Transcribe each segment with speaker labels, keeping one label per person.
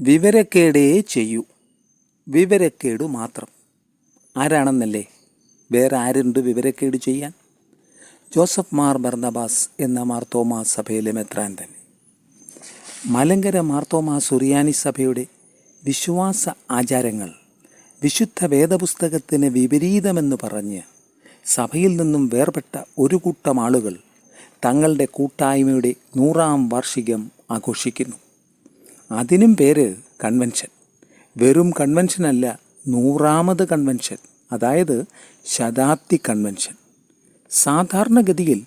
Speaker 1: വിവരക്കേടേ ചെയ്യൂ. വിവരക്കേടു മാത്രം. ആരാണെന്നല്ലേ? വേറെ ആരുണ്ട് വിവരക്കേട് ചെയ്യാൻ? ജോസഫ് മാർ ബർണബാസ് എന്ന മാർത്തോമാ സഭയിലെ മെത്രാൻ തന്നെ മലങ്കര മാർത്തോമാ സുറിയാനി സഭയുടെ വിശ്വാസ ആചാരങ്ങൾ വിശുദ്ധ വേദപുസ്തകത്തിന് വിപരീതമെന്ന് പറഞ്ഞ് സഭയിൽ നിന്നും വേർപെട്ട ഒരു കൂട്ടം ആളുകൾ തങ്ങളുടെ കൂട്ടായ്മയുടെ നൂറാം വാർഷികം ആഘോഷിക്കുന്നു. അതിനും പേര് കൺവെൻഷൻ. വെറും കൺവെൻഷനല്ല നൂറാമത് കൺവെൻഷൻ അതായത് ശതാബ്ദി കൺവെൻഷൻ. സാധാരണഗതിയിൽ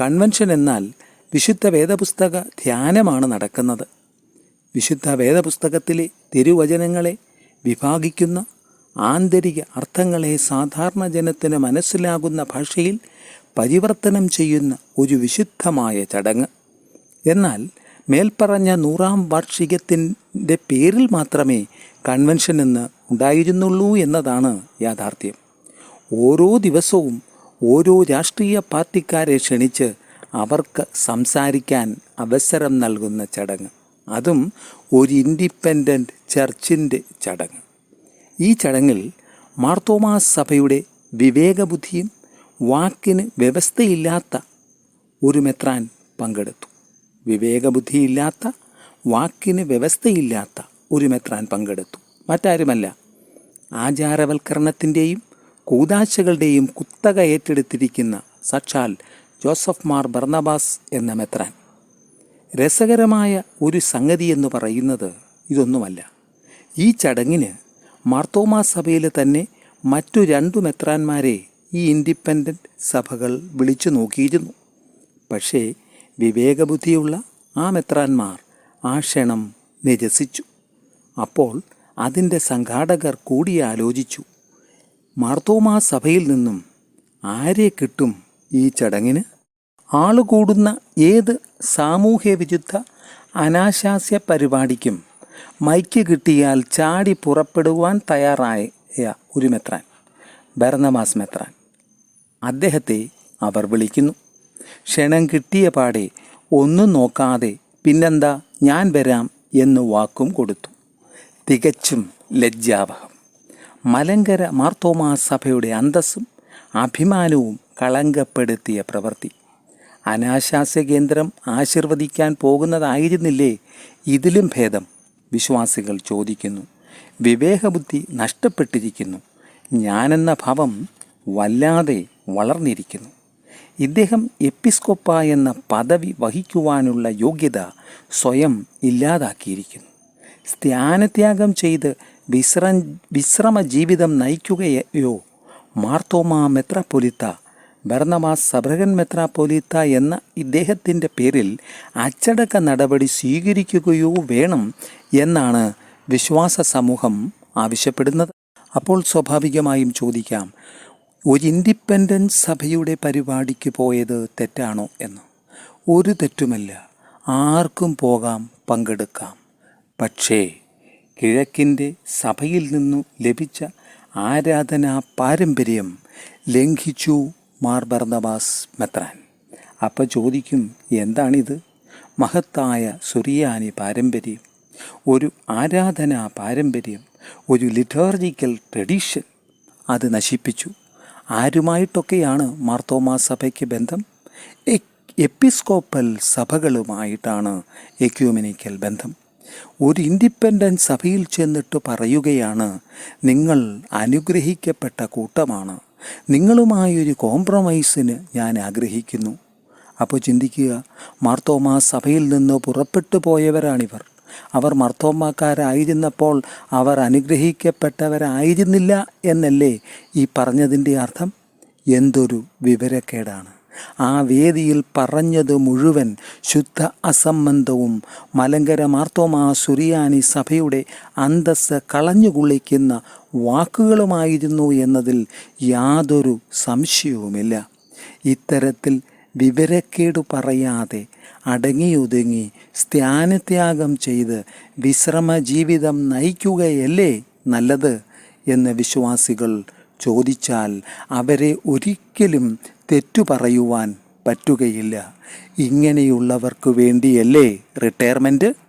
Speaker 1: കൺവെൻഷൻ എന്നാൽ വിശുദ്ധ വേദപുസ്തക ധ്യാനമാണ് നടക്കുന്നത്. വിശുദ്ധ വേദപുസ്തകത്തിലെ തിരുവചനങ്ങളെ വിഭാഗിക്കുന്ന ആന്തരിക അർത്ഥങ്ങളെ സാധാരണ ജനത്തിന് മനസ്സിലാകുന്ന ഭാഷയിൽ പരിവർത്തനം ചെയ്യുന്ന ഒരു വിശുദ്ധമായ ചടങ്ങ്. എന്നാൽ മേൽപ്പറഞ്ഞ നൂറാം വാർഷികത്തിന്റെ പേരിൽ മാത്രമേ കൺവെൻഷൻ എന്ന് ഉണ്ടായിരുന്നുള്ളൂ എന്നതാണ് യാഥാർത്ഥ്യം. ഓരോ ദിവസവും ഓരോ രാഷ്ട്രീയ പാർട്ടിക്കാരെ ക്ഷണിച്ച് അവർക്ക് സംസാരിക്കാൻ അവസരം നൽകുന്ന ചടങ്ങ്. അതും ഒരു ഇൻഡിപെൻഡന്റ് ചർച്ചിന്റെ ചടങ്ങ്. ഈ ചടങ്ങിൽ മാർത്തോമാ സഭയുടെ വിവേകബുദ്ധിയും വാക്കിന് വ്യവസ്ഥയില്ലാത്ത ഒരു മെത്രാൻ പങ്കെടുത്തു. വിവേകബുദ്ധിയില്ലാത്ത വാക്കിന് വ്യവസ്ഥയില്ലാത്ത ഒരു മെത്രാൻ പങ്കെടുത്തു. മറ്റാരുമല്ല. ആചാരവൽക്കരണത്തിന്റെയും കൂതാശകളുടെയും കുത്തക ഏറ്റെടുത്തിരിക്കുന്ന സക്ഷാൽ ജോസഫ് മാർ ബർണബാസ് എന്ന മെത്രാൻ. രസകരമായ ഒരു സംഗതി എന്ന് പറയുന്നത് ഇതൊന്നുമല്ല. ഈ ചടങ്ങിന് മാർത്തോമാ സഭയിൽ തന്നെ മറ്റു രണ്ടു മെത്രാന്മാരെ ഈ ഇൻഡിപെൻഡന്റ് സഭകൾ വിളിച്ചു നോക്കിയിരുന്നു. പക്ഷേ വിവേകബുദ്ധിയുള്ള ആ മെത്രാന്മാർ ആ ക്ഷണം നിരസിച്ചു. അപ്പോൾ അതിന്റെ സംഘാടകർ കൂടിയാലോചിച്ചു. മാർത്തോമാ സഭയിൽ നിന്നും ആരെ കിട്ടും ഈ ചടങ്ങിന്? ആളുകൂടുന്ന ഏത് സാമൂഹ്യ വിരുദ്ധ അനാശാസ്യ പരിപാടിക്കും മൈക്ക് കിട്ടിയാൽ ചാടി പുറപ്പെടുവാൻ തയ്യാറായ ഒരു മെത്രാൻ ഭരണമാസ് മെത്രാൻ. അദ്ദേഹത്തെ അവർ വിളിക്കുന്നു. ക്ഷണം കിട്ടിയ പാടെ ഒന്നും നോക്കാതെ പിന്നെന്താ ഞാൻ വരാം എന്ന് വാക്കും കൊടുത്തു. തികച്ചും ലജ്ജാവഹം. മലങ്കര മാർത്തോമാ സഭയുടെ അന്തസ്സും അഭിമാനവും കളങ്കപ്പെടുത്തിയ പ്രവൃത്തി. അനാശാസ്യ കേന്ദ്രം ആശീർവദിക്കാൻ പോകുന്നതായിരുന്നില്ലേ? ഇതിലും ഭേദം. വിശ്വാസികൾ ചോദിക്കുന്നു. വിവേകബുദ്ധി നഷ്ടപ്പെട്ടിരിക്കുന്നു. ഞാനെന്ന ഭാവം വല്ലാതെ വളർന്നിരിക്കുന്നു. ഇദ്ദേഹം എപ്പിസ്കോപ്പ എന്ന പദവി വഹിക്കുവാനുള്ള യോഗ്യത സ്വയം ഇല്ലാതാക്കിയിരിക്കുന്നു. സ്ഥാനത്യാഗം ചെയ്ത് വിശ്ര വിശ്രമ ജീവിതം നയിക്കുകയോ മാർത്തോമാ മെത്രാപ്പൊലിത്ത ബർണമാസ് സബ്രഹൻ മെത്രാപ്പൊലിത്ത എന്ന ഇദ്ദേഹത്തിന്റെ പേരിൽ അച്ചടക്ക നടപടി സ്വീകരിക്കുകയോ വേണം എന്നാണ് വിശ്വാസ സമൂഹം ആവശ്യപ്പെടുന്നത്. അപ്പോൾ സ്വാഭാവികമായും ചോദിക്കാം ഒരു ഇൻഡിപെൻഡൻസ് സഭയുടെ പരിപാടിക്ക് പോയത് തെറ്റാണോ എന്ന്? ഒരു തെറ്റുമല്ല ആർക്കും പോകാം പങ്കെടുക്കാം. പക്ഷേ കിഴക്കിന്റെ സഭയിൽ നിന്നു ലഭിച്ച ആരാധനാ പാരമ്പര്യം ലംഘിച്ചു മാർ ബർണബാസ് മെത്രാൻ. അപ്പം ചോദിക്കും എന്താണിത്? മഹത്തായ സുറിയാനി പാരമ്പര്യം ഒരു ആരാധനാ പാരമ്പര്യം ഒരു ലിറ്റോർജിക്കൽ ട്രഡീഷൻ അത് നശിപ്പിച്ചു. ആരുമായിട്ടൊക്കെയാണ് മാർത്തോമാ സഭയ്ക്ക് ബന്ധം? എപ്പിസ്കോപ്പൽ സഭകളുമായിട്ടാണ് എക്യൂമിനിക്കൽ ബന്ധം. ഒരു ഇൻഡിപെൻഡന്റ് സഭയിൽ ചെന്നിട്ട് പറയുകയാണ് നിങ്ങൾ അനുഗ്രഹിക്കപ്പെട്ട കൂട്ടമാണ്. നിങ്ങളുമായൊരു കോംപ്രമൈസിന് ഞാൻ ആഗ്രഹിക്കുന്നു. അപ്പോൾ ചിന്തിക്കുക മാർത്തോമാ സഭയിൽ നിന്ന് പുറപ്പെട്ടു പോയവരാണിവർ അവർ മർത്തോമാക്കാരായിരുന്നപ്പോൾ അവർ അനുഗ്രഹിക്കപ്പെട്ടവരായിരുന്നില്ല എന്നല്ലേ ഈ പറഞ്ഞതിന്റെ അർത്ഥം? എന്തൊരു വിവരക്കേടാണ്. ആ വേദിയിൽ പറഞ്ഞത് മുഴുവൻ ശുദ്ധ അസംബന്ധവും മലങ്കര മാർത്തോമാ സുറിയാനി സഭയുടെ അന്തസ് കളഞ്ഞുകുളിക്കുന്ന വാക്കുകളുമായിരുന്നു എന്നതിൽ യാതൊരു സംശയവുമില്ല. ഇത്തരത്തിൽ വിവരക്കേട് പറയാതെ അടങ്ങിയൊതുങ്ങി സ്ഥാനത്യാഗം ചെയ്ത് വിശ്രമ ജീവിതം നയിക്കുകയല്ലേ നല്ലത്? എന്ന് വിശ്വാസികൾ ചോദിച്ചാൽ അവരെ ഒരിക്കലും തെറ്റു പറയുവാൻ പറ്റുകയില്ല. ഇങ്ങനെയുള്ളവർക്ക് വേണ്ടിയല്ലേ റിട്ടയർമെന്റ്